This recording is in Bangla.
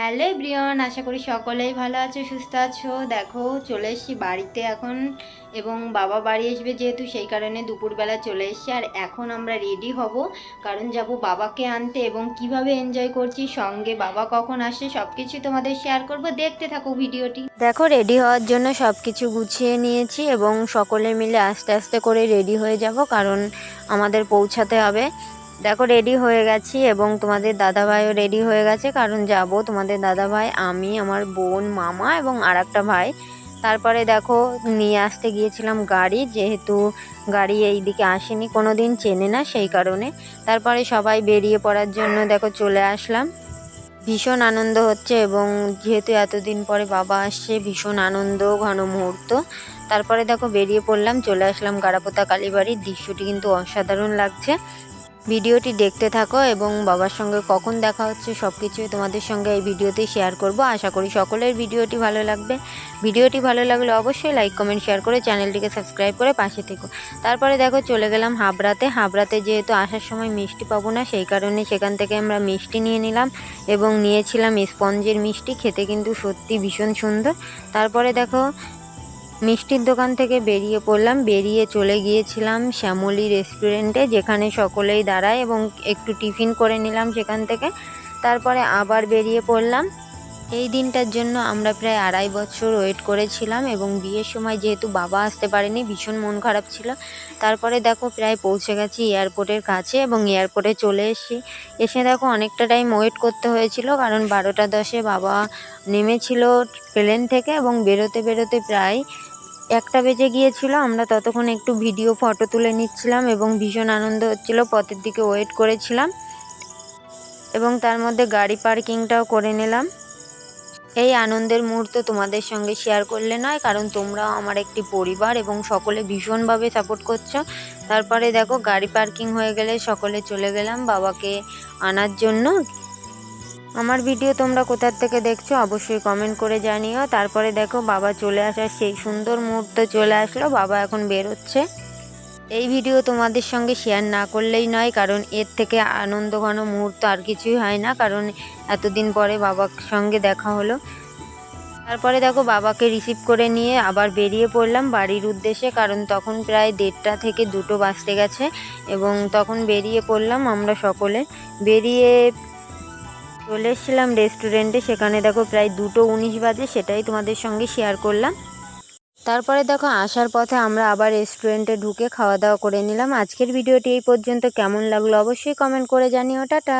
হ্যালো ব্রিয়ন আশা করি সকলেই ভালো আছো, সুস্থ আছো। দেখো, চলে এসছি বাড়িতে এখন এবং বাবা বাড়ি আসবে যেহেতু, সেই কারণে দুপুরবেলা চলে এসেছি। আর এখন আমরা রেডি হব, কারণ যাব বাবাকে আনতে এবং কীভাবে এনজয় করছি, সঙ্গে বাবা কখন আসে সব কিছু তোমাদের শেয়ার করব। দেখতে থাকো ভিডিওটি। দেখো রেডি হওয়ার জন্য সব কিছু গুছিয়ে নিয়েছি এবং সকলে মিলে আস্তে আস্তে করে রেডি হয়ে যাব, কারণ আমাদের পৌঁছাতে হবে। দেখো রেডি হয়ে গেছি এবং তোমাদের দাদাভাইও রেডি হয়ে গেছে। কারণ যাব তোমাদের দাদাভাই, আমি, আমার বোন, মামা এবং আর ভাই। তারপরে দেখো, নিয়ে আসতে গিয়েছিলাম গাড়ি। যেহেতু গাড়ি এই দিকে আসেনি কোনো দিন চেনে না সেই কারণে। তারপরে সবাই বেরিয়ে পড়ার জন্য দেখো, চলে আসলাম। ভীষণ আনন্দ হচ্ছে এবং যেহেতু এতদিন পরে বাবা আসছে, ভীষণ আনন্দ, ঘন মুহূর্ত। তারপরে দেখো, বেরিয়ে পড়লাম, চলে আসলাম গাড়াপোতা কালীবাড়ির। দৃশ্যটি কিন্তু অসাধারণ লাগছে। ভিডিওটি দেখতে থাকো এবং বাবার সঙ্গে কখন দেখা হচ্ছে সব কিছুই তোমাদের সঙ্গে এই ভিডিওতেই শেয়ার করব। আশা করি সকলের ভিডিওটি ভালো লাগবে। ভিডিওটি ভালো লাগলে অবশ্যই লাইক কমেন্ট শেয়ার করে চ্যানেলটিকে সাবস্ক্রাইব করে পাশে থেকো। তারপরে দেখো চলে গেলাম হাবড়াতে। হাবড়াতে যেহেতু আসার সময় মিষ্টি পাবো না, সেই কারণে সেখান থেকে আমরা মিষ্টি নিয়ে নিলাম এবং নিয়েছিলাম স্পঞ্জের মিষ্টি। খেতে কিন্তু সত্যি ভীষণ সুন্দর। তারপরে দেখো মিষ্টির দোকান থেকে বেরিয়ে পড়লাম। বেরিয়ে চলে গিয়েছিলাম শ্যামলী রেস্টুরেন্টে যেখানে সকলেই দাঁড়ায় এবং একটু টিফিন করে নিলাম সেখান থেকে। তারপরে আবার বেরিয়ে পড়লাম। এই দিনটার জন্য আমরা প্রায় আড়াই বছর ওয়েট করেছিলাম এবং বিয়ের সময় যেহেতু বাবা আসতে পারেনি, ভীষণ মন খারাপ ছিল। তারপরে দেখো প্রায় পৌঁছে গেছি এয়ারপোর্টের কাছে এবং এয়ারপোর্টে চলে এসেছি। এসে দেখো অনেকটা টাইম ওয়েট করতে হয়েছিল কারণ বারোটা দশে বাবা নেমেছিল প্লেন থেকে এবং বেরোতে বেরোতে প্রায় একটা বেজে গিয়েছিল। আমরা ততক্ষণ একটু ভিডিও ফটো তুলে নিচ্ছিলাম এবং ভীষণ আনন্দ হচ্ছিল, পথের দিকে ওয়েট করেছিলাম এবং তার মধ্যে গাড়ি পার্কিংটাও করে নিলাম। এই আনন্দের মুহূর্ত তোমাদের সঙ্গে শেয়ার করলে নয়, কারণ তোমরাও আমার একটি পরিবার এবং সকলে ভীষণভাবে সাপোর্ট করছ। তারপরে দেখো, গাড়ি পার্কিং হয়ে গেলে সকলে চলে গেলাম বাবাকে আনার জন্য। আমার ভিডিও তোমরা কোথার থেকে দেখছ অবশ্যই কমেন্ট করে জানিও। তারপরে দেখো, বাবা চলে আসার সেই সুন্দর মুহূর্ত চলে আসলো, বাবা এখন বেরোচ্ছে। এই ভিডিও তোমাদের সঙ্গে শেয়ার না করলেই নয়, কারণ এর থেকে আনন্দ ঘন মুহূর্ত আর কিছুই হয় না, কারণ এতদিন পরে বাবার সঙ্গে দেখা হলো। তারপরে দেখো বাবাকে রিসিভ করে নিয়ে আবার বেরিয়ে পড়লাম বাড়ির উদ্দেশ্যে, কারণ তখন প্রায় দেড়টা থেকে দুটো বাজতে গেছে এবং তখন বেরিয়ে পড়লাম আমরা সকলে। বেরিয়ে চলে এসেছিলাম রেস্টুরেন্টে সেখানে দেখো প্রায় দুটো উনিশ বাজে, সেটাই তোমাদের সঙ্গে শেয়ার করলাম। তারপরে দেখো, আসার পথে আমরা আবার রেস্টুরেন্টে ঢুকে খাওয়া দাওয়া করে নিলাম। আজকের ভিডিওটি এই পর্যন্ত। কেমন লাগল অবশ্যই কমেন্ট করে জানিও। টাটা!